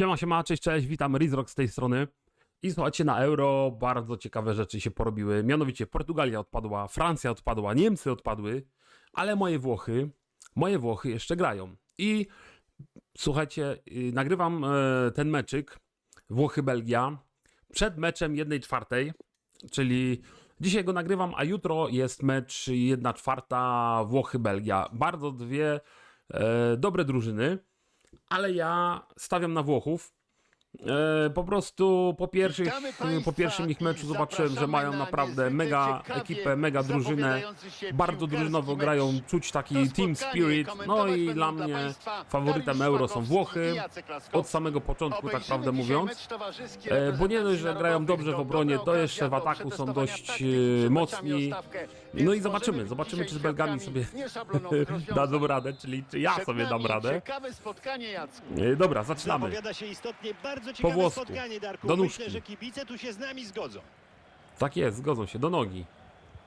Siema, siema, cześć, cześć, witam, Rizrock z tej strony. I słuchajcie, na Euro bardzo ciekawe rzeczy się porobiły. Mianowicie Portugalia odpadła, Francja odpadła, Niemcy odpadły, ale moje Włochy, moje Włochy jeszcze grają. I słuchajcie, y, nagrywam e, ten meczyk Włochy-Belgia przed meczem 1 czwartej, czyli dzisiaj go nagrywam, a jutro jest mecz 1 czwarta Włochy-Belgia. Bardzo dwie e, dobre drużyny ale ja stawiam na Włochów. E, po prostu po, pierwszych, po pierwszym ich meczu zobaczyłem, że mają na naprawdę mega ekipę, mega drużynę. Bardzo drużynowo grają, czuć taki team spirit. No i dla mnie faworytem Euro są Włochy. Od samego początku, tak prawdę mówiąc. E, bo nie dość, że grają dobrze w obronie, to jeszcze w ataku są dość, e, mocni. No i zobaczymy, zobaczymy, czy z Belgami sobie dadzą radę, czyli czy ja sobie dam radę. Ciekawe spotkanie, Jacku. E, Dobra, zaczynamy. Zapowiada się istotnie bardzo ciekawe włosku. spotkanie, Darku. Do Myślę, nóżki. że kibice tu się z nami zgodzą. Tak jest, zgodzą się, do nogi.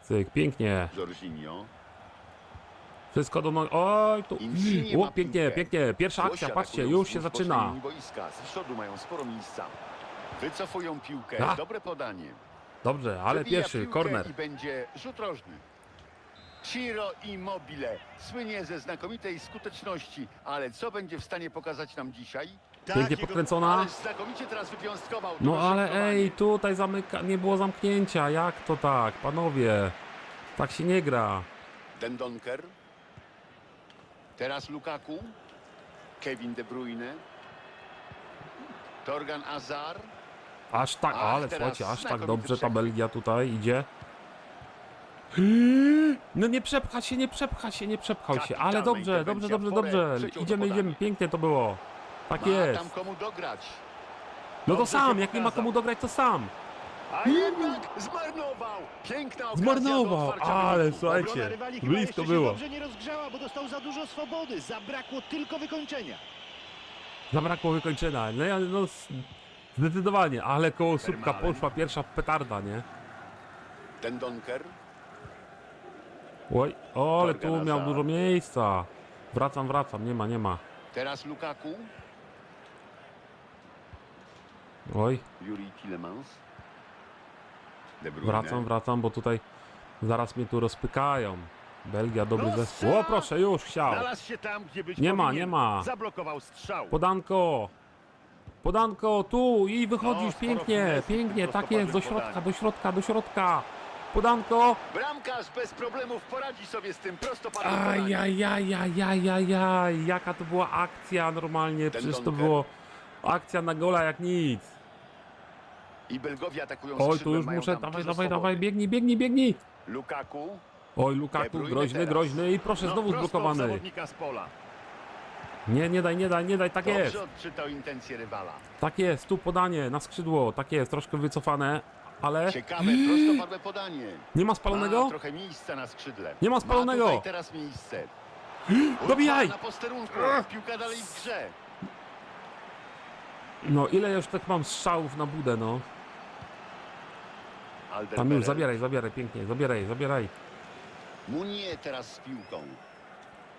Cyk, pięknie. Jorginho. Wszystko do nogi. Oj, tu. Insigne O, ma pięknie, piłkę. pięknie. Pierwsza Włosi akcja, patrzcie, atakują już się wzdłuż zaczyna. bocznej linii Boiska. Z przodu mają sporo miejsca. Wycofują piłkę. A. Dobre podanie. Dobrze, ale Wybija pierwszy, piłkę korner. I będzie rzut rożny. Ciro Immobile słynie ze znakomitej skuteczności, ale co będzie w stanie pokazać nam dzisiaj? Tak, Pięknie jego- podkręcona. Ale znakomicie teraz wypiąstkował. No ale ej, tutaj zamyka, nie było zamknięcia. Jak to tak, panowie? Tak się nie gra. Dendonker. Teraz Lukaku. Kevin De Bruyne. Torgan Azar. Aż tak, Ach, ale teraz słuchajcie, aż tak znakomity dobrze ta. Belgia tutaj idzie. No nie przepcha się, nie przepcha się, nie przepchał się, ale Kapitalna dobrze, dobrze, interwencja dobrze, w dobrze. Idziemy, do idziemy, pięknie to było. Tak Ma jest. komu dograć. No to Dobrze sam, się jak nie ma pokazał. komu dograć, to sam. A jednak zmarnował. Piękna okazja do Zmarnował, otwarcia ale wyniku. słuchajcie, Obrona rywali chyba blisko jeszcze było. dobrze nie rozgrzała, bo dostał za dużo swobody. Zabrakło tylko wykończenia. Zabrakło wykończenia. No, ja- no s- zdecydowanie, ale koło słupka poszła pierwsza petarda, nie? Dendonker. Oj, o, ale tu miał dużo miejsca. Wracam, wracam, nie ma, nie ma. Teraz Lukaku. Oj, Juri Tillemans. Wracam, wracam, bo tutaj zaraz mnie tu rozpykają. Belgia, dobry No zespół. O, proszę, już chciał. Znalazł się tam, gdzie być Nie ma, nie ma. Zablokował strzał. Podanko. Podanko, tu i wychodzisz No, pięknie, pięknie, tak jest, do środka, do środka, do środka. Podanko. Bramkarz bez problemów poradzi sobie z tym prostopadłym Aj, podaniem. aj, aj, aj, aj, aj, aj, jaka to była akcja normalnie, przecież to było akcja na gola jak nic. I Belgowie atakują Oj, tu już muszę, dawaj, dawaj, dawaj, biegnij, biegnij, biegnij. Lukaku. Oj, Lukaku, groźny, groźny i proszę, No, znowu zblokowany. Nie, nie daj, nie daj, nie daj, tak Dobrze jest, odczytał intencje rywala. tak jest, tu podanie na skrzydło, tak jest, troszkę wycofane, ale Ciekawe, prostopadłe podanie. nie ma Ma spalonego? trochę miejsca na skrzydle. Nie ma spalonego. Ma tutaj teraz miejsce. Dobijaj! Na posterunku. Piłka dalej w grze. No, ile już tak mam strzałów na budę, no. Tam już, zabieraj, zabieraj, pięknie, zabieraj, zabieraj. Munier teraz z piłką.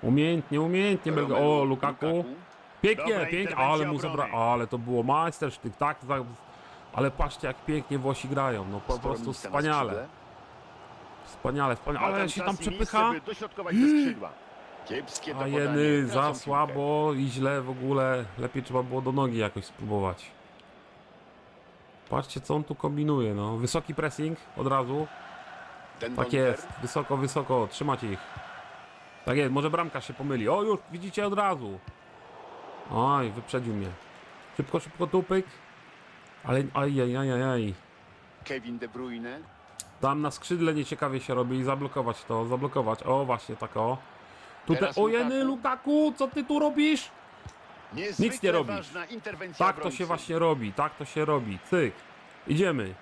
Umiejętnie, umiejętnie, Belga. O, Lukaku. Pięknie, pięknie, ale mu zabra... Ale to było majstersztyk, tak? Ale patrzcie, jak pięknie Włosi grają, no po prostu wspaniale. Wspaniale, wspaniale, ale się tam przepycha. Kiepskie A jeny, za słabo i źle w ogóle. Lepiej trzeba było do nogi jakoś spróbować. Patrzcie, co on tu kombinuje, no. Wysoki pressing od razu. Tak jest, wysoko, wysoko, trzymać ich. Tak jest, może bramka się pomyli. O, już widzicie od razu. Oj, wyprzedził mnie. Szybko, szybko tupyk. Ale aj, aj, aj, aj, aj. Kevin De Bruyne. Tam na skrzydle nieciekawie się robi i zablokować to, zablokować. O, właśnie tak o. Tutaj, Teraz o jeny, Lukaku. Co ty tu robisz? Nic nie robisz. Tak to się właśnie robi, tak to się robi. Cyk. Idziemy.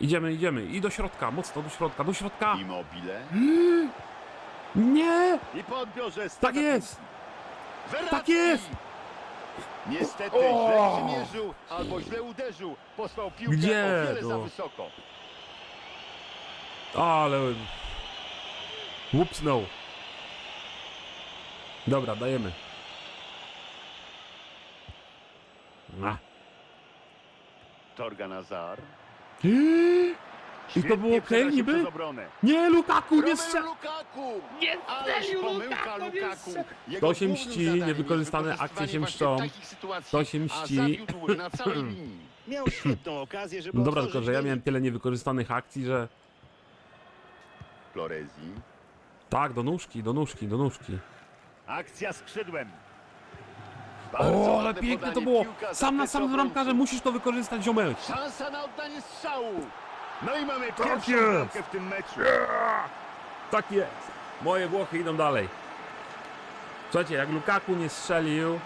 Idziemy, idziemy. I do środka, mocno do środka, do środka. Immobile. Nie! I po odbiorze Tak jest! Verratti. Tak jest! Niestety O! źle przymierzył albo źle uderzył. Posłał piłkę Gdzie o wiele to? za wysoko. Ale... Łupsnął. Dobra, dajemy. A. Torgan Azar. I to było się niby? Nie, Lukaku, nie strzel... Lukaku! Nie strzelił Lukaku, nie Lukaku. strzel- To się mści, niewykorzystane akcje się mszczą. To się mści. Miał świetną okazję, żeby No dobra, tylko że ja miałem tyle niewykorzystanych akcji, że... Florezi. Tak, do nóżki, do nóżki, do nóżki. Akcja skrzydłem. O, ale piękne to było! Sam na sam z bramkarzem musisz to wykorzystać, ziomek! Szansa na oddanie strzału. No i mamy Tak pierwszą jest. bramkę w tym meczu. Tak jest! Moje Włochy idą dalej. Słuchajcie, jak Lukaku nie strzelił,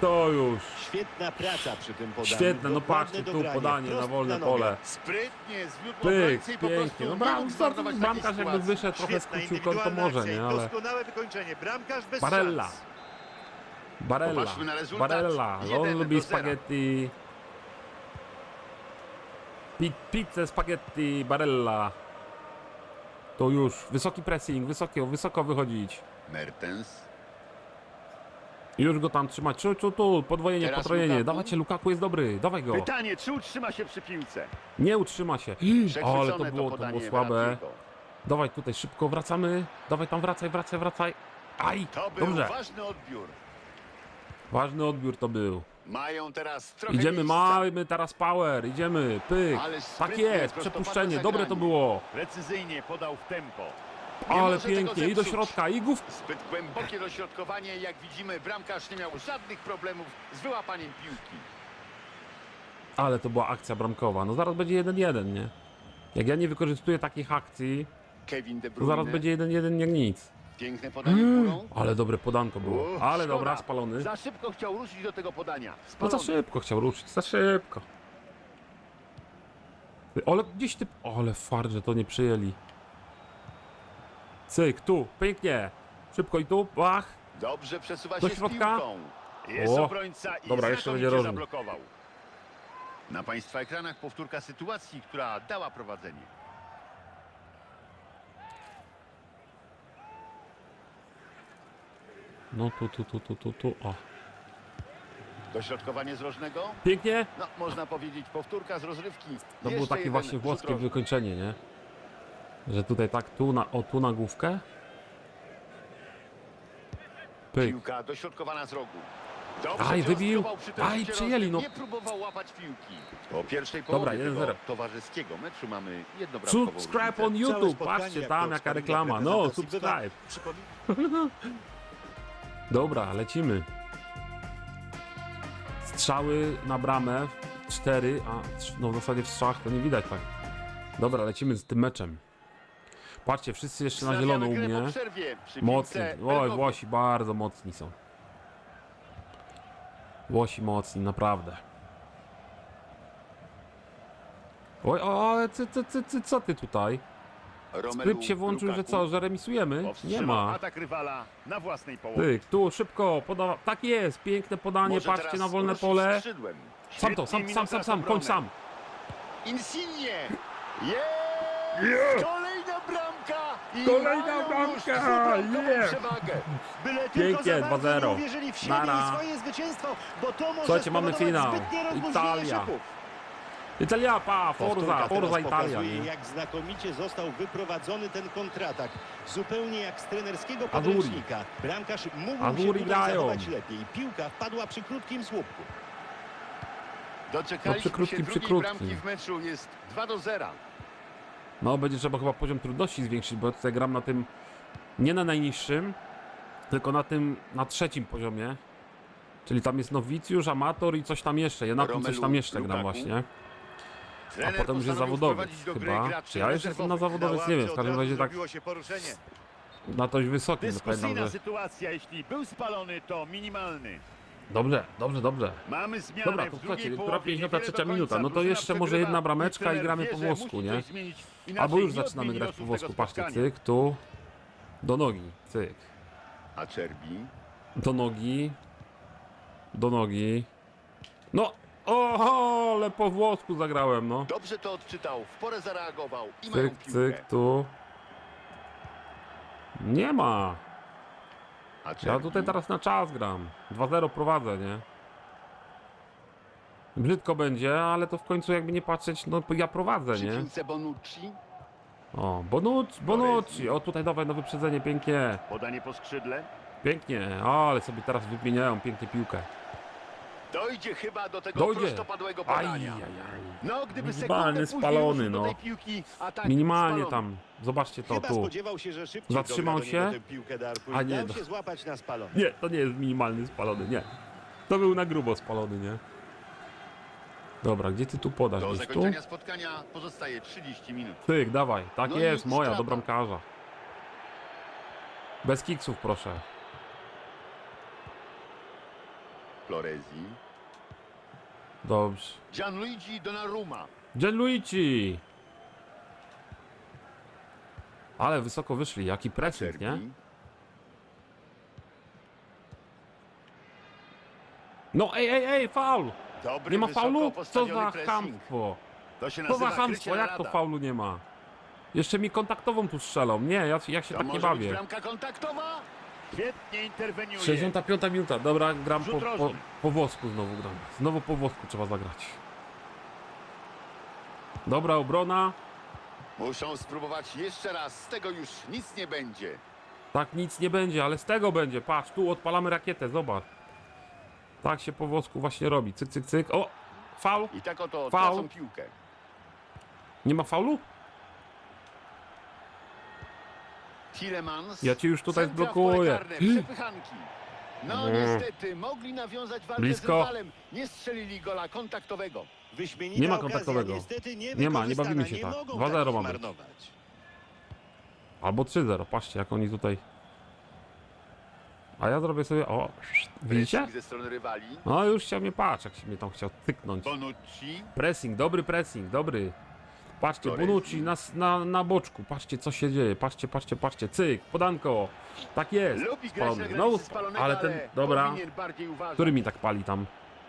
to już... Świetna praca przy tym podaniu. Świetne, no Dokładne patrzcie, tu podanie na prosto wolne nogę. pole. Sprytnie zwiódł Pyk, obrońcę i po prostu pięknie. No bram, mógł zmarnować takiej bramkarz jakby wyszedł, trochę Świetna skrócił kąt, to indywidualna może, akcja nie? Ale... Doskonałe wykończenie. Bramkarz bez Barella. szans. Barella, Popatrzmy na rezultat. Barella, on do lubi zera. spaghetti. Pi pizzę, spaghetti, Barella. To już, wysoki pressing, wysoko, wysoko wychodzić. Mertens. Już go tam trzymać, tu, tu, tu, podwojenie, Teraz potrojenie. Lukaku. Dawajcie, Lukaku jest dobry, dawaj go. Pytanie, czy utrzyma się przy piłce? Nie utrzyma się. Przechwycone Ale to było, to było słabe. Dawaj tutaj, szybko wracamy. Dawaj tam, wracaj, wracaj, wracaj. Aj, To był dobrze. ważny odbiór. Ważny odbiór to był. Mają teraz trochę Idziemy, miejsca. mamy teraz power, idziemy, pyk. Ale Tak jest, przepuszczenie, dobre to było. Precyzyjnie podał w tempo. Nie Ale może tego pięknie, i do zepsuć. środka, i głów. Zbyt głębokie dośrodkowanie. Jak widzimy, bramkarz nie miał żadnych problemów z wyłapaniem piłki. Ale to była akcja bramkowa. No zaraz będzie 1-1, nie? Jak ja nie wykorzystuję takich akcji, Kevin De to Bruyne. zaraz będzie 1-1 jak nic. Piękne podanie górą. Ale dobre podanko było. Uff, Ale szkoda. dobra, spalony. Za szybko chciał ruszyć do tego podania. No Spalony. za szybko chciał ruszyć, za szybko. Ty, Ale gdzieś ty... Ale fart, że to nie przyjęli. Cyk, tu, pięknie. Szybko i tu, bach. Dobrze przesuwa Do się środka. z piłką. Jest O. obrońca i Dobra, jeszcze znakomicie będzie rożny. zablokował. Na Państwa ekranach powtórka sytuacji, która dała prowadzenie. No tu, tu, tu, tu, tu, tu, o. Dośrodkowanie z rożnego. Pięknie. No, można powiedzieć, powtórka z rozrywki. To było Jeszcze takie jeden właśnie rzut włoskie rożny. wykończenie, nie? Że tutaj tak tu na, o tu na główkę. Pyk. Piłka dośrodkowana z rogu. Dobrze Aj, wybił. tym Aj, przyjęli, no. Nie próbował łapać piłki. Po pierwszej Dobra, połowie 1-0. tego towarzyskiego meczu mamy jednobramkową Subscribe różnicę. on Całe YouTube, spotkanie, patrzcie jak tam to jaka wspomina reklama. No, reprezentacji subscribe. Dobra, lecimy. Strzały na bramę. Cztery, a no w zasadzie w strzałach to nie widać tak. Dobra, lecimy z tym meczem. Patrzcie, wszyscy jeszcze na zielono u mnie. Mocni. Oj. Włosi bardzo mocni są. Włosi mocni, naprawdę. Oj, o, ale ty, ty, ty, ty, co ty tutaj? Romelu Skrypt się włączył, że co, że remisujemy? Nie ma. atak rywala na własnej połowie. Tyk, tu szybko, podawa. Tak jest, piękne podanie, Może patrzcie teraz na wolne ruszyć pole. skrzydłem. Sam to, sam, Świetnie sam, sam, minuta sam, z kończ obrony. sam. Insigne! Jest! Kolejna bramka! I Kolejna mają już bramka! dwubramkową Yeah! przewagę. Byle tylko Pięknie, za bardzo 2-0. nie uwierzyli w siebie Nara. i swoje zwycięstwo, bo to może Słuchajcie, mamy spowodować finał. zbytnie Italia. szyków. Italia, pa, Forza, Forza Italia. pokazuje, Nie? jak znakomicie został wyprowadzony ten kontratak. Zupełnie jak z trenerskiego podręcznika. Bramkarz mógł Azuri się tutaj grają. zachować lepiej. Piłka wpadła przy krótkim słupku. Doczekaliśmy No, przy krótkim, się przy drugiej krótkim. bramki w meczu. Jest 2 do 0. No, będzie trzeba chyba poziom trudności zwiększyć, bo tutaj gram na tym, nie na najniższym, tylko na tym, na trzecim poziomie. Czyli tam jest nowicjusz, amator i coś tam jeszcze. Ja na tym coś Romelu tam jeszcze gram Lukaku. właśnie. A potem już jest zawodowiec chyba. Czy ja już jestem na zawodowiec? Nie wiem, w każdym razie tak na dość wysokim. No, pamiętam, Dyskusyjna że... sytuacja, jeśli był spalony, to minimalny. Dobrze, dobrze, dobrze. Mamy zmianę Dobra, w to drugiej słuchajcie, połowie, która 53 niewiele do minuta, końca. no to Drużyna jeszcze może przegrywa jedna brameczka i trener gramy wie, po że włosku, musi nie? coś zmienić, inaczej Albo już nie zaczynamy odmieni grać po losu włosku. tego Patrzcie, spotkania. cyk, tu. Do nogi, cyk. A Czerbi? Do nogi. Do nogi. No, o, ale po włosku zagrałem, no. Dobrze to odczytał, w porę zareagował i mają Cyk, piłkę. cyk, tu. Nie ma. A Ja tutaj teraz na czas gram. 2-0 prowadzę, nie? Brzydko będzie, ale to w końcu jakby nie patrzeć, no ja prowadzę, Przy nie? piłce Bonucci. O, Bonucci, Bonucci, o tutaj dawaj na wyprzedzenie, pięknie, Podanie po skrzydle. pięknie, o, ale sobie teraz wymieniają pięknie piłkę. Dojdzie chyba do tego Dojdzie. prostopadłego Aj, podania. aj, aj. No, gdyby Minimalny spalony, no. piłki, tak Minimalnie tam, zobaczcie to Chyba tu. spodziewał się, że szybciej Zatrzymał dogra do niego się? tę piłkę Darku A nie, dał no. się złapać na spalony. Nie, to nie jest minimalny spalony, nie. To był na grubo spalony, nie? Dobra, gdzie ty tu podasz? Do Gdzieś tu? zakończenia spotkania pozostaje 30 minut. Tyk, dawaj, tak No i jest, moja, strata. do bramkarza. Bez kiksów, proszę. Florezi. Dobrze. Gianluigi Donnarumma. Gianluigi! Ale wysoko wyszli, jaki pressing, nie? Serbii. No ej, ej, ej, faul! Dobry, Nie ma wysoko faulu? Co postawiony za pressing. chamstwo! To się Co za nazywa chamstwo, krycie jak to rada. faulu nie ma? Jeszcze mi kontaktową tu strzelą. Nie, ja, ja się To tak nie może być bawię. bramka kontaktowa? Świetnie interweniuje. 65 minuta, dobra, gram po, Rzut po, rożny. po włosku znowu gram. Znowu po włosku trzeba zagrać. Dobra obrona. Muszą spróbować jeszcze raz. Z tego już nic nie będzie. Tak nic nie będzie, ale z tego będzie. Patrz, tu odpalamy rakietę, zobacz. Tak się po włosku właśnie robi. Cyk, cyk, cyk. O! Faul? I tak oto Faul. tracą piłkę. Nie ma faulu? Tielemans. Ja ci już tutaj centra w karne, Przepychanki. No Mm. niestety, mogli nawiązać walkę Blisko. z rywalem. Nie strzelili gola kontaktowego. Wyśmienita Nie ma okazja, kontaktowego. Niestety nie, Nie ma, nie wykorzystana. bawimy się nie tak. Mogą 2-0 takich ma być. zmarnować. Albo 3-0. Patrzcie, jak oni tutaj. A ja zrobię sobie. O! Widzicie? Pressing ze strony rywali. No już chciał mnie patrz, jak się mnie tam chciał tyknąć. Bonucci. Pressing, dobry pressing, dobry. Patrzcie. Bonucci na, na, na boczku. Patrzcie, co się dzieje. Patrzcie, patrzcie, patrzcie. Cyk, podanko. Tak jest. Lubi grać Spalony. na granicy spalonego, ale ten, dobra. powinien bardziej uważać. Który mi tak pali tam?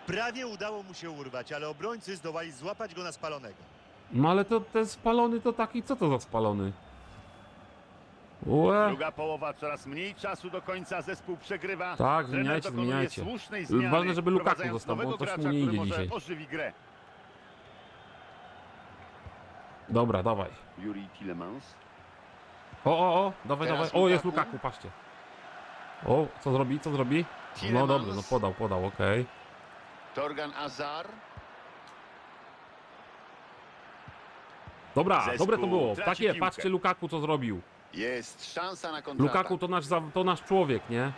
Prawie udało mu się urwać, ale obrońcy zdołali złapać go na spalonego. No ale to ten spalony to taki, co to za spalony? Ue. Druga połowa, coraz mniej czasu do końca, zespół przegrywa. Tak, Trener zmieniajcie, dokonuje zmieniajcie. słusznej zmiany, Ważne, żeby Lukaku wprowadzając został, bo nowego coś mu gracza, nie który idzie może dzisiaj. ożywi grę. Dobra, dawaj. Yuri Tillemans. O, o, o, dawaj, Teraz dawaj. O, jest Lukaku. Lukaku, patrzcie. O, co zrobi, co zrobi? No dobrze, no podał, podał, okej. Torgan Azar. Dobra, Zespół dobre to było. traci Takie, piłkę. patrzcie Lukaku, co zrobił. Jest szansa na kontratak. Lukaku to nasz, za- to nasz człowiek, nie?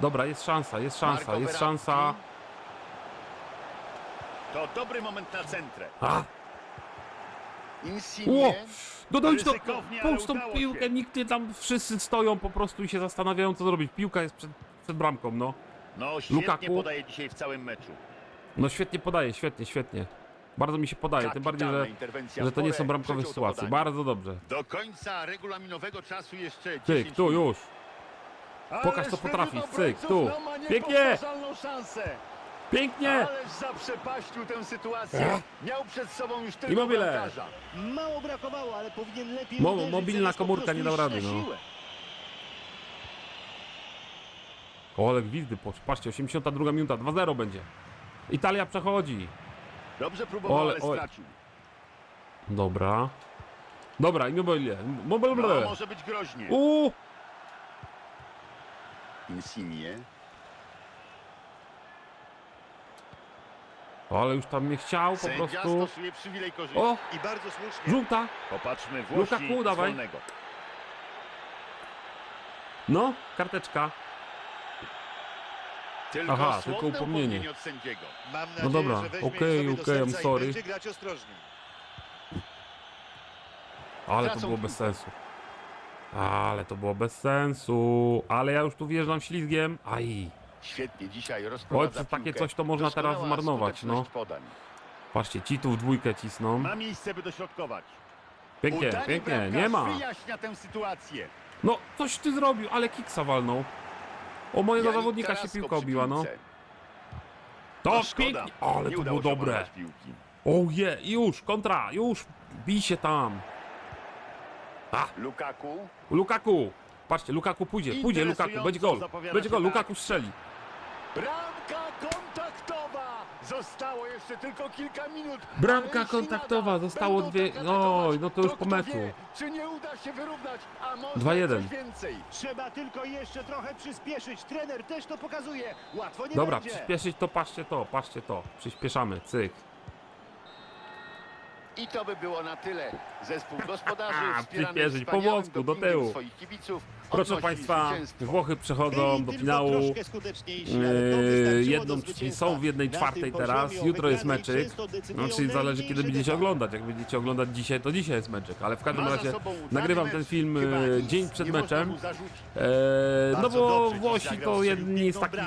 Dobra, jest szansa, jest szansa, jest szansa. To dobry moment na centrę. A, Insigne. o! Dodojdź do... Ryzykownie, ale Puść tą udało piłkę, się. nikt nie tam, wszyscy stoją po prostu i się zastanawiają, co zrobić. Piłka jest przed, przed bramką, no. No świetnie Lukaku. podaje dzisiaj w całym meczu. No świetnie podaje, świetnie, świetnie. Bardzo mi się podaje, tym bardziej, Kapitalna że, interwencja że to nie są bramkowe sytuacje. podanie. Bardzo dobrze. Do końca regulaminowego czasu jeszcze 10 Cyk, tu minut. już. pokaż, co potrafisz, cyk, tu. Pięknie. Pięknie! Ależ zaprzepaścił tę sytuację. Miał przed sobą już tylko Immobile. bramkarza. Mało brakowało, ale powinien lepiej Mo- uderzyć, mobilna zamiast po komórka prostu nie dał iść na rady, no. siłę. O, ale gwizdy. Patrzcie, 82 minuta, 2-0 będzie. Italia przechodzi. Dobrze próbował, Ole, ale oj. stracił. Dobra. Dobra, Immobile. No, Immobile. może być groźnie. Uuu! Insigne. Ale już tam nie chciał po Sędzia prostu. stosuje przywilej korzyści. O! I bardzo słusznie. Żółta! Popatrzmy Włosi Lukaku, z dawaj. wolnego. No, karteczka. Tylko Aha, słowne tylko upomnienie. od sędziego. Mam nadzieję, No dobra, że weźmie okej, sobie do okej, I'm sorry. będzie grać ostrożnie. Ale to Tracą było bez sensu. Ale to było bez sensu. Ale ja już tu wjeżdżam ślizgiem. Aj. Świetnie dzisiaj Oj, rozprowadza takie piłkę. coś to można teraz Doskonała zmarnować, no. skuteczność Podań. Patrzcie, ci tu w dwójkę cisną. Ma miejsce, by dośrodkować. Pięknie, Udany pięknie, bramkarz nie ma. wyjaśnia tę sytuację. No, coś ty zrobił, ale kiksa walnął. O mojego Janik zawodnika się piłka przy obiła, no. piłce. To No szkoda. pięknie, ale Nie to udało było się dobre. obronić piłki. O je, już, kontra, już, bij się tam. A, Lukaku. Lukaku, patrzcie, Lukaku pójdzie, pójdzie Lukaku, będzie gol, zapowiada będzie się gol, tak. Lukaku strzeli. Bramka kontaktowa! Zostało jeszcze tylko kilka minut. Bramka kontaktowa, zostało dwie- oj, no to już po meczu. Czy nie uda się wyrównać, a może 2-1. coś więcej. Trzeba tylko jeszcze trochę przyspieszyć. Trener też to pokazuje. Łatwo nie Dobra, będzie. przyspieszyć to, patrzcie to, patrzcie to. Przyspieszamy, cyk. I to by było na tyle. Zespół gospodarzy przyspieszyć po włosku, do tyłu. Proszę Państwa. Włochy przechodzą do finału. Yy, jedną, są w jednej czwartej teraz, jutro jest meczyk. No, czyli zależy kiedy będziecie oglądać. Jak będziecie oglądać dzisiaj, to dzisiaj jest meczek, ale w każdym razie nagrywam ten film e, dzień przed meczem. E, no bo Włosi to jedni z takich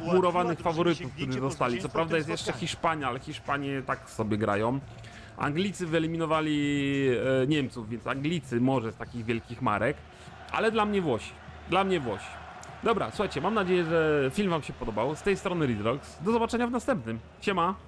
murowanych faworytów, którzy po dostali. Co prawda jest jeszcze. Hiszpania, ale Hiszpanie tak sobie grają. Anglicy wyeliminowali e, Niemców, więc Anglicy może z takich wielkich marek, ale dla mnie Włosi. Dla mnie Włosi. Dobra, słuchajcie, mam nadzieję, że film Wam się podobał. Z tej strony Redrox. Do zobaczenia w następnym. Siema!